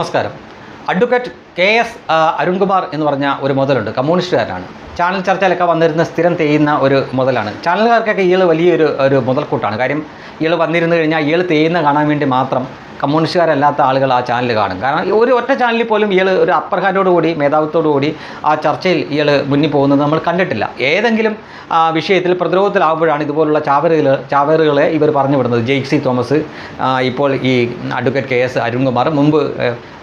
നമസ്കാരം. Advocate K S Arunkumar എന്ന് പറഞ്ഞ ഒരു മുതലുണ്ട്. കമ്മ്യൂണിസ്റ്റുകാരനാണ്. ചാനൽ ചർച്ചയിലൊക്കെ വന്നിരുന്ന സ്ഥിരം തേയുന്ന ഒരു മുതലാണ്. ചാനലുകാർക്കൊക്കെ ഇയാൾ വലിയൊരു ഒരു മുതൽക്കൂട്ടാണ്. കാര്യം ഇയാൾ വന്നിരുന്നു കഴിഞ്ഞാൽ ഇയാൾ തേയുന്ന കാണാൻ വേണ്ടി മാത്രം കമ്മ്യൂണിസ്റ്റുകാരല്ലാത്ത ആളുകൾ ആ ചാനൽ കാണും. കാരണം ഒരു ഒറ്റ ചാനലിൽ പോലും ഇയാൾ ഒരു അപ്പർ ഹാൻഡോടുകൂടി മേധാവിത്വത്തോടുകൂടി ആ ചർച്ചയിൽ ഇയാൾ മുന്നിൽ പോകുന്നത് നമ്മൾ കണ്ടിട്ടില്ല. ഏതെങ്കിലും വിഷയത്തിൽ പ്രതിരോധത്തിലാകുമ്പോഴാണ് ഇതുപോലുള്ള ചാവറുകൾ ചാവറുകളെ ഇവർ പറഞ്ഞു വിടുന്നത്. ജെയ്സി തോമസ് ഇപ്പോൾ ഈ അഡ്വക്കേറ്റ് കെ എസ് അരുൺകുമാർ മുമ്പ്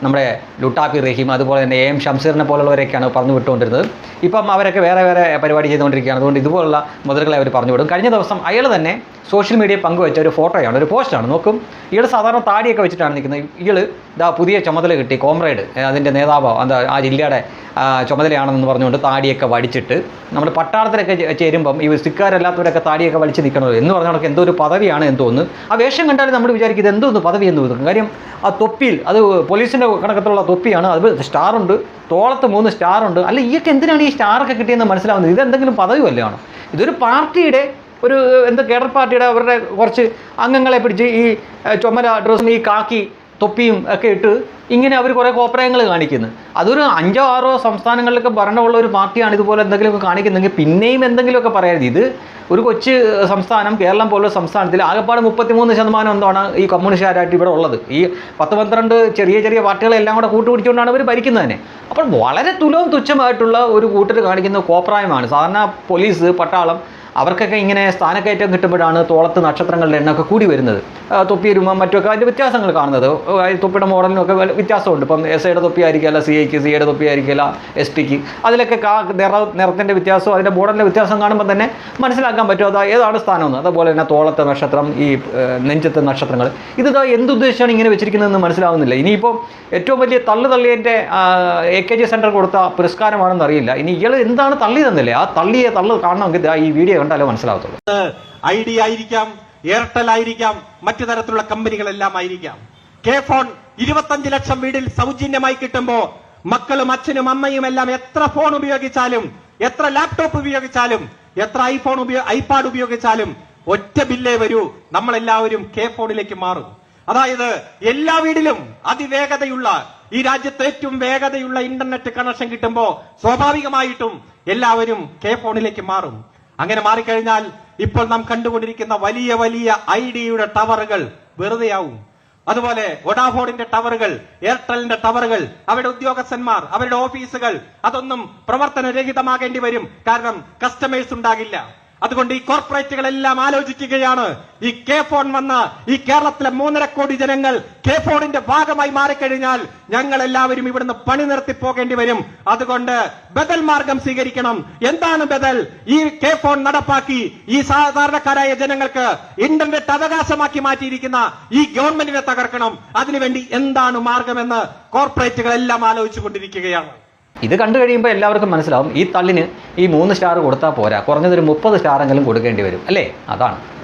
നമ്മുടെ ലുട്ടാപ്പി റഹീം അതുപോലെ തന്നെ എ എം ഷംസീറിനെ പോലുള്ളവരെയൊക്കെയാണ് പറഞ്ഞു വിട്ടുകൊണ്ടിരുന്നത്. ഇപ്പം അവരൊക്കെ വേറെ വേറെ പരിപാടി ചെയ്തുകൊണ്ടിരിക്കുകയാണ്. അതുകൊണ്ട് ഇതുപോലുള്ള മുതലുകളെ അവർ പറഞ്ഞു വിടും. കഴിഞ്ഞ ദിവസം അയാൾ തന്നെ സോഷ്യൽ മീഡിയ പങ്കുവെച്ച ഒരു ഫോട്ടോയാണ് ഒരു പോസ്റ്റാണ്. നോക്കും ഇയാൾ സാധാരണ താടിയൊക്കെ വെച്ചിട്ടാണ് നിൽക്കുന്നത്. ഇയാൾ ഇതാ പുതിയ ചുമതല കിട്ടി കോമ്രേഡ് അതിന്റെ നേതാവോ എന്താ ആ ജില്ലയുടെ ചുമതലയാണെന്ന് പറഞ്ഞുകൊണ്ട് താടിയൊക്കെ വടിച്ചിട്ട് നമ്മൾ പട്ടാളത്തിലൊക്കെ ചേരുമ്പം ഈ സിക്കാരല്ലാത്തവരൊക്കെ താടിയൊക്കെ വലിച്ച് നിൽക്കണത് എന്ന് പറഞ്ഞാൽ എന്തോ ഒരു പദവിയാണ് എന്ന് തോന്നുന്നു. ആ വേഷം കണ്ടാലും നമ്മൾ വിചാരിക്കും ഇത് എന്തോന്ന് പദവി എന്ന് തോന്നും കാര്യം ആ തൊപ്പിയിൽ അത് പോലീസിന്റെ കണക്കത്തുള്ള തൊപ്പിയാണ് അത് സ്റ്റാറുണ്ട് തോളത്ത് മൂന്ന് സ്റ്റാറുണ്ട്. അല്ല ഈയൊക്കെ എന്തിനാണ് ഈ സ്റ്റാറൊക്കെ കിട്ടിയെന്ന് മനസ്സിലാവുന്നത്? ഇത് എന്തെങ്കിലും പദവി വല്ലതാണോ ഇതൊരു പാർട്ടിയുടെ ഒരു എന്ത് കേഡർ പാർട്ടിയുടെ അവരുടെ കുറച്ച് അംഗങ്ങളെ പിടിച്ച് ഈ ചുമര ഡ്രസ്സും ഈ കാക്കി തൊപ്പിയും ഒക്കെ ഇട്ട് ഇങ്ങനെ അവർ കുറേ കോപ്രായങ്ങൾ കാണിക്കുന്നു. അതൊരു അഞ്ചോ ആറോ സംസ്ഥാനങ്ങളിലൊക്കെ ഭരണമുള്ള ഒരു പാർട്ടിയാണ് ഇതുപോലെ എന്തെങ്കിലുമൊക്കെ കാണിക്കുന്നെങ്കിൽ പിന്നെയും എന്തെങ്കിലുമൊക്കെ പറയരുത്. ഇത് ഒരു കൊച്ച് സംസ്ഥാനം കേരളം പോലുള്ള സംസ്ഥാനത്തിൽ ആകെപ്പാട് മുപ്പത്തിമൂന്ന് ശതമാനം എന്താണ് ഈ കമ്മ്യൂണിസ്റ്റുകാരായിട്ട് ഇവിടെ ഉള്ളത്. ഈ പത്ത് പന്ത്രണ്ട് ചെറിയ ചെറിയ പാർട്ടികളെല്ലാം കൂടെ കൂട്ടുപിടിച്ചുകൊണ്ടാണ് അവർ ഭരിക്കുന്നത് തന്നെ അപ്പോൾ വളരെ തുലവും തുച്ഛമായിട്ടുള്ള ഒരു കൂട്ടർ കാണിക്കുന്ന കോപ്രായമാണ് സാധാരണ പോലീസ് പട്ടാളം അവർക്കൊക്കെ ഇങ്ങനെ സ്ഥാനക്കയറ്റം കിട്ടുമ്പോഴാണ് തോളത്ത് നക്ഷത്രങ്ങളുടെ എണ്ണമൊക്കെ കൂടി വരുന്നത്. തൊപ്പി രൂപം മറ്റുമൊക്കെ അതിന്റെ വ്യത്യാസങ്ങൾ കാണുന്നത്. തൊപ്പിയുടെ മോഡലിനൊക്കെ വ്യത്യാസമുണ്ട്. ഇപ്പം എസ് ഐയുടെ തൊപ്പി ആയിരിക്കില്ല സി ഐക്ക് സി ഐയുടെ തൊപ്പി ആയിരിക്കില്ല എസ് പിക്ക് അതിലൊക്കെ കാ നിറ നിറത്തിന്റെ വ്യത്യാസവും അതിന്റെ മോഡലിന്റെ വ്യത്യാസം കാണുമ്പോൾ തന്നെ മനസ്സിലാക്കാൻ പറ്റും അത് ഏതാണ് സ്ഥാനമെന്ന്. അതുപോലെ തന്നെ തോളത്തെ നക്ഷത്രം ഈ നെഞ്ചത്തെ നക്ഷത്രങ്ങൾ. ഇത് എന്തുദ്ദേശിച്ചാണ് ഇങ്ങനെ വെച്ചിരിക്കുന്നതെന്ന് മനസ്സിലാവുന്നില്ല. ഇനിയിപ്പോൾ ഏറ്റവും വലിയ തള്ളു തള്ളിയതിന്റെ എ കെ ജി സെന്റർ കൊടുത്ത പുരസ്കാരമാണെന്ന് അറിയില്ല ഇനി ഇയാൾ എന്താണ് തള്ളി തന്നില്ലേ ആ തള്ളിയെ തള്ളു കാണണമെങ്കിൽ ഈ വീഡിയോ കണ്ടാലേ മനസ്സിലാവത്തുള്ളൂ. ഐഡിയ ആയിരിക്കാം എയർടെൽ ആയിരിക്കാം മറ്റു തരത്തിലുള്ള കമ്പനികളെല്ലാം ആയിരിക്കാം. കെ ഫോൺ ഇരുപത്തഞ്ച് ലക്ഷം വീടിൽ സൗജന്യമായി കിട്ടുമ്പോ മക്കളും അച്ഛനും അമ്മയും എല്ലാം എത്ര ഫോൺ ഉപയോഗിച്ചാലും എത്ര ലാപ്ടോപ്പ് ഉപയോഗിച്ചാലും എത്ര ഐഫോൺ ഐപാഡ് ഉപയോഗിച്ചാലും ഒറ്റ ബില്ലേ വരൂ നമ്മളെല്ലാവരും കെ ഫോണിലേക്ക് മാറും. അതായത് എല്ലാ വീടിലും അതിവേഗതയുള്ള ഈ രാജ്യത്ത് ഏറ്റവും വേഗതയുള്ള ഇന്റർനെറ്റ് കണക്ഷൻ കിട്ടുമ്പോ സ്വാഭാവികമായിട്ടും എല്ലാവരും കെ ഫോണിലേക്ക് മാറും. അങ്ങനെ മാറിക്കഴിഞ്ഞാൽ ഇപ്പോൾ നാം കണ്ടുകൊണ്ടിരിക്കുന്ന വലിയ വലിയ ഐഡിയയുടെ ടവറുകൾ വെറുതെയാവും. അതുപോലെ ഒഡാഫോണിന്റെ ടവറുകൾ എയർടെലിന്റെ ടവറുകൾ അവരുടെ ഉദ്യോഗസ്ഥന്മാർ അവരുടെ ഓഫീസുകൾ അതൊന്നും പ്രവർത്തനരഹിതമാകേണ്ടി വരും. കാരണം കസ്റ്റമേഴ്സ് ഉണ്ടാകില്ല. അതുകൊണ്ട് ഈ കോർപ്പറേറ്റുകളെല്ലാം ആലോചിക്കുകയാണ്. ഈ കെ ഫോൺ വന്ന ഈ കേരളത്തിലെ മൂന്നര കോടി ജനങ്ങൾ കെ ഫോണിന്റെ ഭാഗമായി മാറിക്കഴിഞ്ഞാൽ ഞങ്ങൾ എല്ലാവരും ഇവിടുന്ന് പണി നിർത്തി പോകേണ്ടി വരും. അതുകൊണ്ട് ബദൽ മാർഗം സ്വീകരിക്കണം. എന്താണ് ബദൽ? ഈ കെ ഫോൺ നടപ്പാക്കി ഈ സാധാരണക്കാരായ ജനങ്ങൾക്ക് ഇന്റർനെറ്റ് അവകാശമാക്കി മാറ്റിയിരിക്കുന്ന ഈ ഗവൺമെന്റിനെ തകർക്കണം. അതിനുവേണ്ടി എന്താണ് മാർഗമെന്ന് കോർപ്പറേറ്റുകളെല്ലാം ആലോചിച്ചു കൊണ്ടിരിക്കുകയാണ് ഇത് കണ്ടു കഴിയുമ്പോൾ എല്ലാവർക്കും മനസ്സിലാവും ഈ തള്ളിന് ഈ മൂന്ന് സ്റ്റാർ കൊടുത്താൽ പോരാ. കുറഞ്ഞതൊരു മുപ്പത് സ്റ്റാറെങ്കിലും കൊടുക്കേണ്ടി വരും. അല്ലേ? അതാണ്.